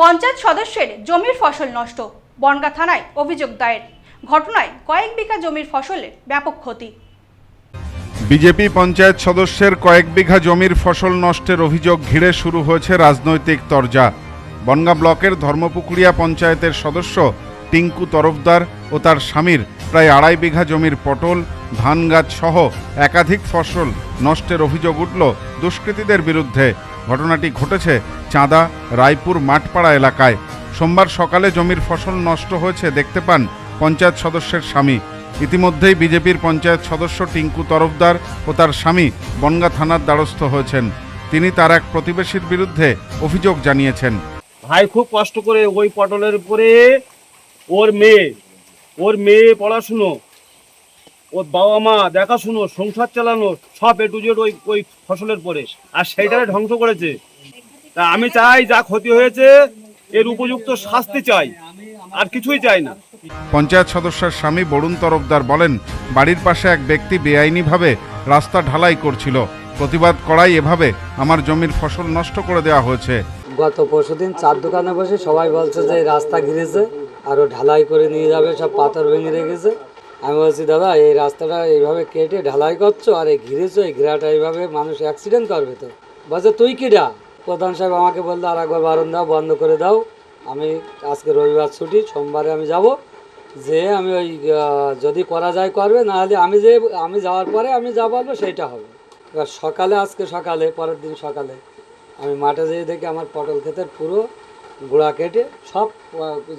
পঞ্চায়েত সদস্যের জমির ফসল নষ্ট। বনগা থানায় অভিযোগ দায়ের। ঘটনায় কয়েক বিঘা জমির ফসলের ব্যাপক ক্ষতি। বিজেপি পঞ্চায়েত সদস্যের কয়েক বিঘা জমির ফসল নষ্টের অভিযোগ ঘিরে শুরু হয়েছে রাজনৈতিক তরজা। বনগা ব্লকের ধর্মপুকুরিয়া পঞ্চায়েতের সদস্য টিঙ্কু তরফদার ও তার স্বামীর প্রায় আড়াই বিঘা জমির পটল ধান গাছ সহ একাধিক ফসল নষ্টের অভিযোগ উঠল দুষ্কৃতীদের বিরুদ্ধে। ঘটনাটি ঘটেছে চাঁদা রায়পুর মাঠপাড়া এলাকায়। সোমবার সকালে জমির ফসল নষ্ট হয়েছে, দেখতে পান পঞ্চায়েত সদস্যের স্বামী। ইতিমধ্যেই বিজেপির পঞ্চায়েত সদস্য টিঙ্কু তরফদার ও তার স্বামী বনগা থানার দ্বারস্থ হয়েছেন। তিনি তার এক প্রতিবেশীর বিরুদ্ধে অভিযোগ জানিয়েছেন। ভাই, খুব কষ্ট করে ওই পটলের উপরে ওর মেয়ে ওর মেয়ে পড়াশুনো। ওর বাবা মা দেখাশুনো সংসার চালানো সব এ টু জেড ওই ওই ফসলের পরে। আর সেইটাকে ধ্বংস করেছে। তা আমি চাই যা ক্ষতি হয়েছে এর উপযুক্ত শাস্তি চাই। আর কিছুই চাই না। পঞ্চায়েত সদস্যের স্বামী বরুণ তরফদার বলেন বাড়ির পাশে এক ব্যক্তি বেআইনিভাবে রাস্তা ঢালাই করছিল। প্রতিবাদ করাই এভাবে আমার জমির ফসল নষ্ট করে দেওয়া হয়েছে। গত পরশুদিন চার দোকানে বসে সবাই বলছে যে এই রাস্তা ঘিরেছে আরও ঢালাই করে নিয়ে যাবে সব পাথর ভেঙে রেখেছে। আমি বলছি, দাদা, এই রাস্তাটা এইভাবে কেটে ঢালাই করছ আর এই ঘিরেছো, এই ঘিরাটা এইভাবে মানুষ অ্যাক্সিডেন্ট করবে তো। বলছে, তুই কিডা? প্রধান সাহেব আমাকে বলল, আর একবার বারণ দাও বন্ধ করে দাও। আমি আজকে রবিবার ছুটি, সোমবারে আমি যাব। যে আমি ওই যদি করা যায় করবে না হলে আমি যে, আমি যাওয়ার পরে আমি যা বলব সেইটা হবে। এবার সকালে, আজকে সকালে, পরের দিন সকালে, আমি মাঠে যেয়ে দেখি আমার পটল ক্ষেতের পুরো গোড়া কেটে সব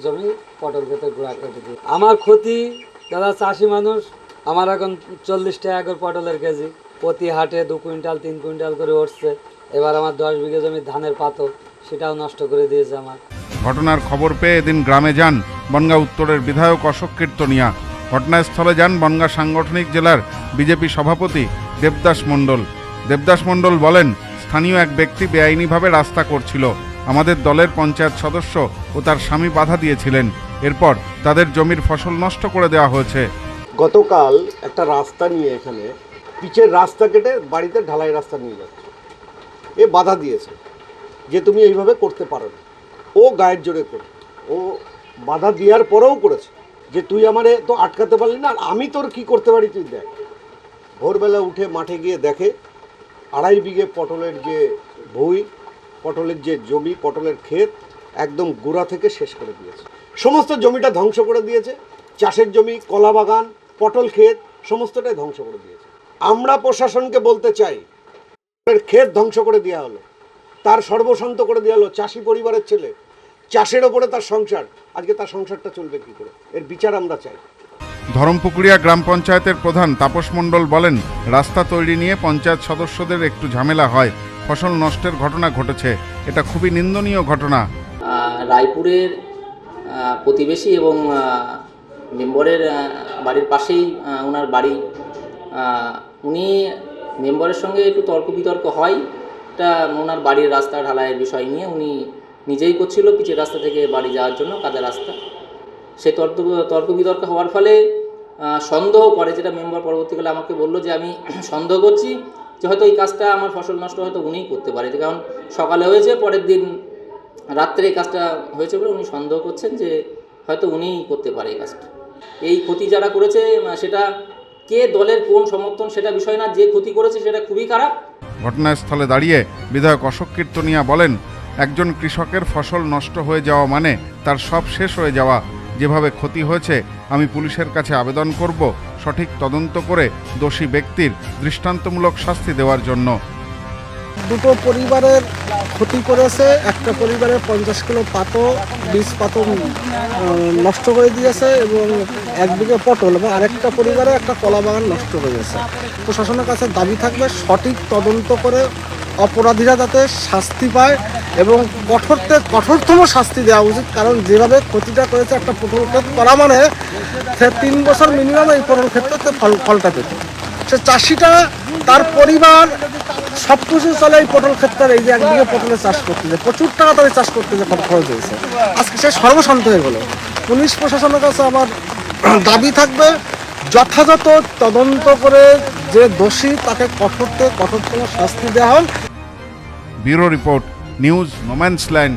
জমি পটল ক্ষেতের গুঁড়া কেটে দিই আমার ক্ষতি দাদা, চাষি মানুষ, আমার এখন চল্লিশ টাকা করে পটলের কেজি। প্রতি হাটে দু কুইন্টাল, তিন কুইন্টাল করে উঠছে। এবার আমার দশ বিঘে জমি ধানের পাতো সেটাও নষ্ট করে দিয়েছে আমার। ঘটনার খবর পেয়ে এদিন গ্রামে যান বনগা উত্তরের বিধায়ক অশোক কীর্তনিয়া। ঘটনাস্থলে যান বনগা সাংগঠনিক জেলার বিজেপি সভাপতি দেবদাস মণ্ডল। দেবদাস মণ্ডল বলেন, স্থানীয় এক ব্যক্তি বেআইনিভাবে রাস্তা করছিল। আমাদের দলের পঞ্চায়েত সদস্য ও তার স্বামী বাধা দিয়েছিলেন। এরপর তাদের জমির ফসল নষ্ট করে দেওয়া হয়েছে। গতকাল একটা রাস্তা নিয়ে এখানে পিচের রাস্তা কেটে বাড়িতে ঢালাই রাস্তা নিয়ে যাচ্ছে। এ বাধা দিয়েছে যে তুমি এইভাবে করতে পারো না। ও গায়ের জোরে করে। ও বাধা দেওয়ার পরেও করেছে যে তুই আমারে তো আটকাতে পারলি না, আর আমি তোর কি করতে পারি তুই দেখ। ভোরবেলা উঠে মাঠে গিয়ে দেখে আড়াই বিঘে পটলের যে ভুই, পটলের যে জমি, পটলের ক্ষেত একদম গোড়া থেকে শেষ করে দিয়েছে। সমস্ত জমিটা ধ্বংস করে দিয়েছে। চাষের জমি কলা বাগান পটল ক্ষেত সমস্তটাই ধ্বংস করে দিয়েছে। আমরা প্রশাসনকে বলতে চাই ক্ষেত ধ্বংস করে দেওয়া হলো। তার সর্বশান্ত করে দেওয়া হলো চাষি পরিবারের ছেলে। চাষের ওপরে তার সংসার। আজকে তার সংসারটা চলবে কি করে? এর বিচার আমরা চাই। ধরমপুকুরিয়া গ্রাম পঞ্চায়েতের প্রধান তাপস মণ্ডল বলেন রাস্তা তৈরি নিয়ে পঞ্চায়েত সদস্যদের একটু ঝামেলা হয়। ফসল নষ্টের ঘটনা ঘটেছে। এটা খুবই নিন্দনীয় ঘটনা। রায়পুরের প্রতিবেশী এবং মেম্বরের বাড়ির পাশেই ওনার বাড়ি। উনি মেম্বরের সঙ্গে একটু তর্ক বিতর্ক হয়। এটা ওনার বাড়ির রাস্তা ঢালাইয়ের বিষয় নিয়ে উনি নিজেই করছিল পিচের রাস্তা থেকে বাড়ি যাওয়ার জন্য কাদের রাস্তা। সে তর্ক তর্ক বিতর্ক হওয়ার ফলে সন্দেহ করে। যেটা মেম্বার পরবর্তীকালে আমাকে বলল যে, আমি সন্দেহ করছি যে, হয়তো এই কাজটা আমার ফসল নষ্ট হয়তো উনিই করতে পারে। কারণ সকালে হয়েছে, পরের দিন রাত্রে এই কাজটা হয়েছে বলে উনি সন্দেহ করছেন যে হয়তো উনিই করতে পারে এই কাজটা। এই ক্ষতি যারা করেছে সেটা কে দলের কোন সমর্থন সেটা বিষয় না, যে ক্ষতি করেছে সেটা খুবই খারাপ। ঘটনাস্থলে দাঁড়িয়ে বিধায়ক অশোক কীর্তনিয়া বলেন, একজন কৃষকের ফসল নষ্ট হয়ে যাওয়া মানে তার সব শেষ হয়ে যাওয়া। যেভাবে ক্ষতি হয়েছে, আমি পুলিশের কাছে আবেদন করব, সঠিক তদন্ত করে দোষী ব্যক্তির দৃষ্টান্তমূলক শাস্তি দেওয়ার জন্য। দুটো পরিবারের ক্ষতি করেছে। একটা পরিবারে পঞ্চাশ কিলো পাতো বীজ পাতো নষ্ট করে দিয়েছে এবং এক বিঘে পটল এবং আরেকটা পরিবারে একটা কলা বাগান নষ্ট হয়ে গেছে প্রশাসনের কাছে দাবি থাকবে সঠিক তদন্ত করে অপরাধীরা যাতে শাস্তি পায় এবং কঠোরতে, কঠোরতম শাস্তি দেওয়া উচিত। কারণ যেভাবে ক্ষতিটা করেছে একটা পটল ক্ষেত করা মানে সে তিন বছর মিনিমাম এই পটল ক্ষেত্রে ফল, ফলটা পেত। সে চাষিটা, তার পরিবার সব কিছু চলে এই পটল ক্ষেত্রে এই যে একদিকে পটলের চাষ করতেছে। প্রচুর টাকা তাদের চাষ করতে যে খরচ হয়েছে। আজকে সে সর্বশান্ত হয়ে গেল। পুলিশ প্রশাসনের কাছে আমার দাবি থাকবে, যথাযথ তদন্ত করে যে দোষী তাকে কঠোরতে কঠোরতম শাস্তি দেওয়া হোক। Bureau report news no man's land.